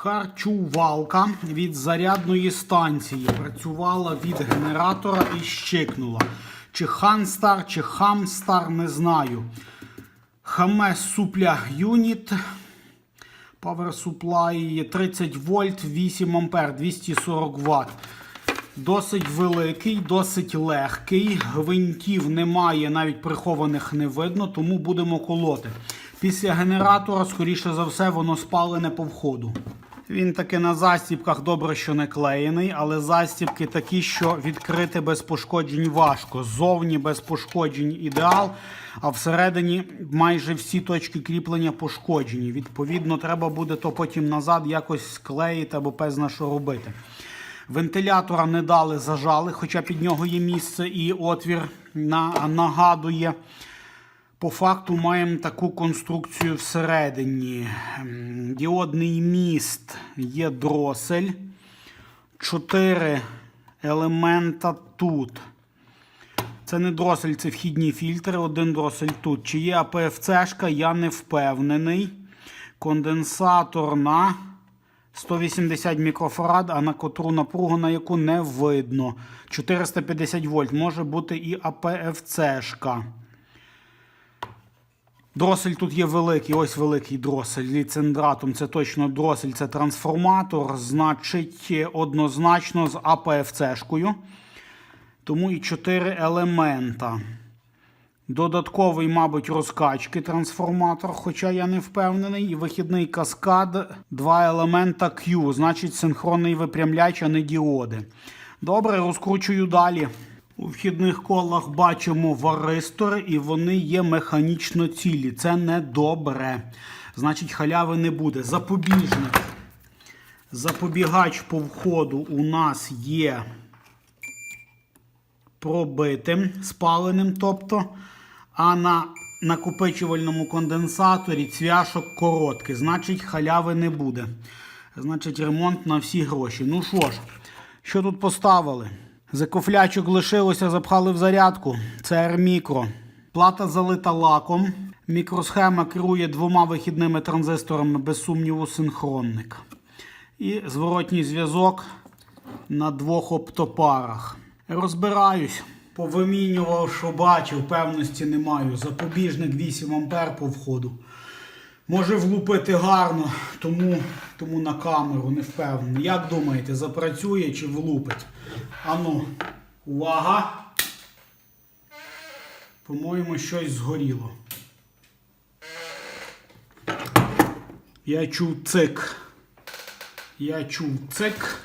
Харчувалка від зарядної станції. Працювала від генератора і щикнула. Чи Ханстар, чи Хамстар, не знаю. Хамес Супля Юніт. Power Supply 30 вольт, 8 ампер, 240 Вт. Досить великий, досить легкий. Гвинтів немає, навіть прихованих не видно, тому будемо колоти. Після генератора, скоріше за все, воно спалене по входу. Він таки на застібках добре, що не клеєний, але застібки такі, що відкрити без пошкоджень важко. Ззовні без пошкоджень ідеал, а всередині майже всі точки кріплення пошкоджені. Відповідно, треба буде то потім назад якось склеїти або пезна що робити. Вентилятора не дали, зажали, хоча під нього є місце і отвір на, нагадує. По факту маємо таку конструкцію всередині. Ем, Діодний міст є дросель. Чотири елемента тут. Це не дросель, це вхідні фільтри. Один дросель тут. Чи є АПФЦ-шка, я не впевнений. Конденсатор на 180 мікрофарад, а на котру напругу, на яку не видно. 450 вольт. Може бути і АПФЦ-шка. Дросель тут є великий, ось великий дросель. Ліцендратум це точно дросель, це трансформатор, значить однозначно з АПФЦ-шкою. Тому і 4 елемента. Додатковий, мабуть, розкачки трансформатор, хоча я не впевнений. І вихідний каскад, два елемента Q, значить синхронний випрямляч, а не діоди. Добре, розкручую далі. У вхідних колах бачимо варистори, і вони є механічно цілі. Це не добре. Значить, халяви не буде. Запобіжник. Запобігач по входу у нас є пробитим, спаленим, тобто, а на накопичувальному конденсаторі цвяшок короткий. Значить, халяви не буде. Значить, ремонт на всі гроші. Ну що ж, що тут поставили? Закофлячок лишилося, запхали в зарядку. Це R-Micro. Плата залита лаком. Мікросхема керує двома вихідними транзисторами, без сумніву, синхронник. І зворотній зв'язок на двох оптопарах. Розбираюсь. Повимінював, що бачив, певності не маю. Запобіжник 8 ампер по входу. Може влупити гарно, тому, тому на камеру не впевнений. Як думаєте, запрацює чи влупить? Ану, увага! По-моєму, щось згоріло. Я чув цик. Я чув цик.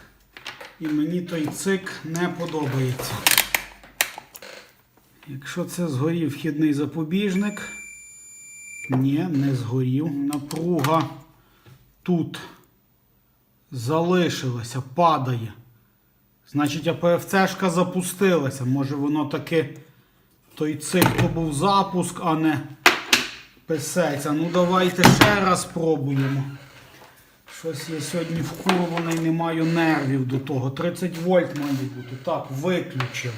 І мені той цик не подобається. Якщо це згорів вхідний запобіжник. Ні, не згорів. Напруга тут залишилася, падає. Значить, АПФЦшка запустилася. Може воно таки той цик то був запуск, а не писеться. Ну давайте ще раз спробуємо. Щось я сьогодні вкурваний, не маю нервів до того. 30 вольт має бути. Так, виключив.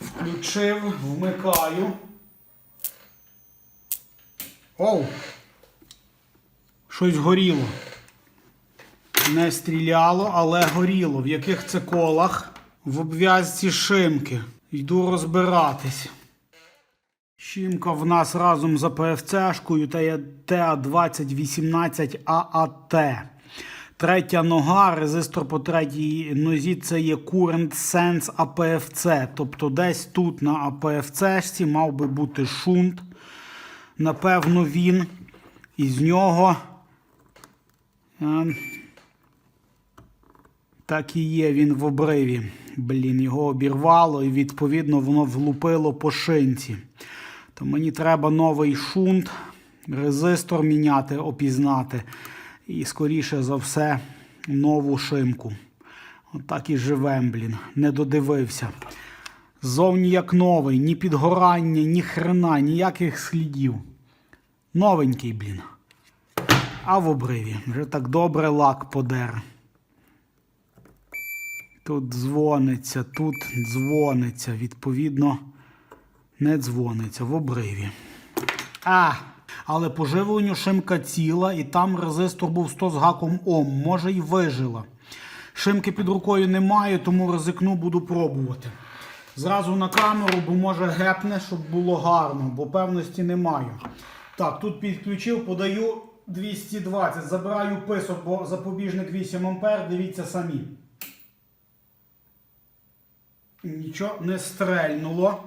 Включив, вмикаю. Оу! Щось горіло. Не стріляло, але горіло. В яких це колах? В обв'язці шимки. Йду розбиратись. Щімка в нас разом з АПФЦшкою TA2018 AAT. Третя нога, резистор по третій нозі це є Current Sense APFC. Тобто десь тут на APFC мав би бути шунт. Напевно, він із нього. е, Так і є він в обриві. Блін, його обірвало і відповідно воно влупило по шинці. То мені треба новий шунт, резистор міняти, опізнати. І, скоріше за все, нову шимку. Отак і живем, блін. Не додивився. Зовні як новий, ні підгорання, ні хрена, ніяких слідів. Новенький, блін. А в обриві. Вже так добре лак подер. Тут дзвониться, тут дзвониться. Відповідно, не дзвониться в обриві. А! Але по живленню шимка ціла, і там резистор був 100 з гаком Ом. Може й вижила. Шимки під рукою немає, тому ризикну буду пробувати. Зразу на камеру, бо може гепне, щоб було гарно, бо певності не маю. Так, тут підключив, подаю 220. Забираю писок, бо запобіжник 8 ампер, дивіться самі. Нічого не стрельнуло.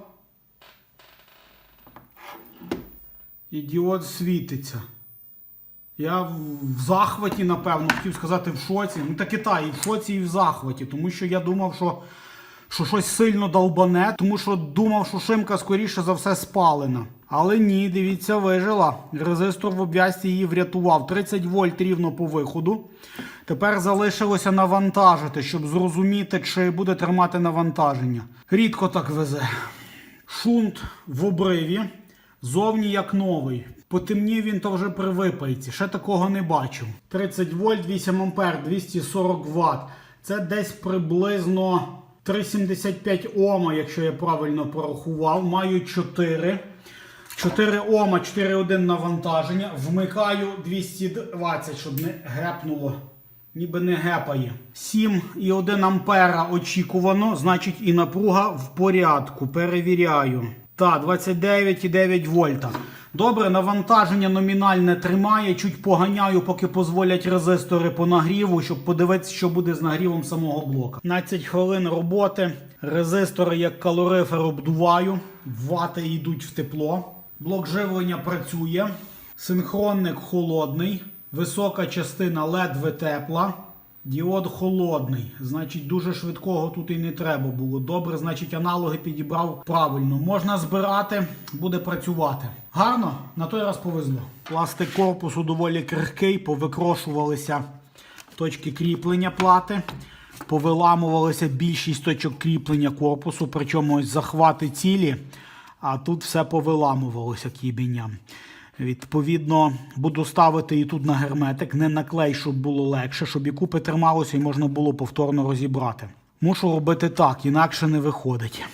І діод світиться. Я в захваті, напевно, хотів сказати в шоці. Ну та, і в шоці, і в захваті, тому що я думав, що, що щось сильно долбане, тому що думав, що шимка скоріше за все спалена. Але ні, дивіться, вижила. Резистор в обв'язці її врятував. 30 вольт рівно по виходу. Тепер залишилося навантажити, щоб зрозуміти, чи буде тримати навантаження. Рідко так везе. Шунт в обриві. Зовні як новий. Потемнів він то вже при випайці. Ще такого не бачив. 30 вольт, 8 ампер, 240 ватт. Це десь приблизно 3,75 Ома, якщо я правильно порахував. Маю 4. 4 Ома, 4,1 навантаження. Вмикаю 220, щоб не гепнуло. Ніби не гепає. 7,1 ампера очікувано, значить і напруга в порядку. Перевіряю. Так, 29,9 вольта. Добре, навантаження номінальне тримає, чуть поганяю, поки дозволять резистори по нагріву, щоб подивитися, що буде з нагрівом самого блока. 15 хвилин роботи. Резистори як калорифер обдуваю, вати йдуть в тепло. Блок живлення працює. Синхронник холодний. Висока частина ледве тепла. Діод холодний. Значить, дуже швидкого тут і не треба було. Добре, значить, аналоги підібрав правильно. Можна збирати, буде працювати. Гарно, на той раз повезло. Пластик корпусу доволі крихкий, повикрошувалися точки кріплення плати. Повиламувалися більшість точок кріплення корпусу, причому ось захвати цілі, а тут все повиламувалося кібінням. Відповідно, буду ставити і тут на герметик, не на клей, щоб було легше, щоб і купи трималося і можна було повторно розібрати. Мушу робити так, інакше не виходить.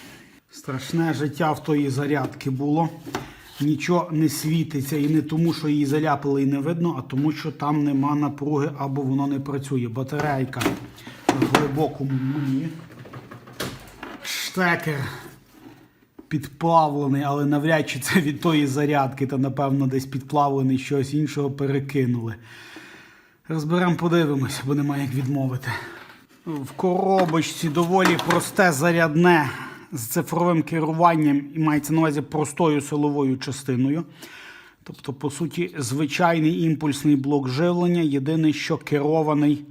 Страшне життя в тої зарядки було. Нічого не світиться і не тому, що її заляпали і не видно, а тому, що там нема напруги або воно не працює. Батарейка в глибокому млі. Штекер підплавлений, але навряд чи це від тої зарядки, та напевно десь підплавлений щось іншого перекинули. Розберемо, подивимось, бо немає як відмовити. В коробочці доволі просте зарядне з цифровим керуванням і мається на увазі простою силовою частиною. Тобто, по суті, звичайний імпульсний блок живлення, єдине, що керований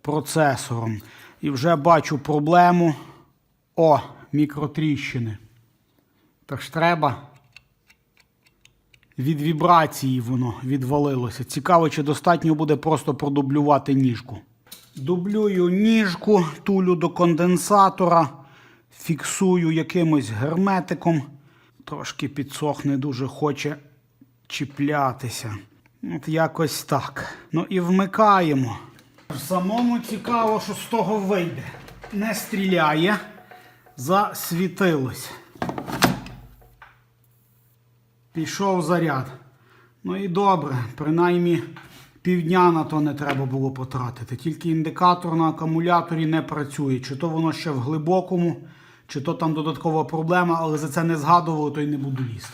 процесором. І вже бачу проблему. О, мікротріщини. Так ж треба. Від вібрації воно відвалилося. Цікаво, чи достатньо буде просто продублювати ніжку. Дублюю ніжку, тулю до конденсатора, фіксую якимось герметиком. Трошки підсохне, дуже хоче чіплятися. От якось так. Ну і вмикаємо. Самому цікаво, що з того вийде. Не стріляє, засвітилось. Пішов заряд. Ну і добре, принаймні півдня на то не треба було потратити. Тільки індикатор на акумуляторі не працює. Чи то воно ще в глибокому, чи то там додаткова проблема, але за це не згадували, то й не буду лізти.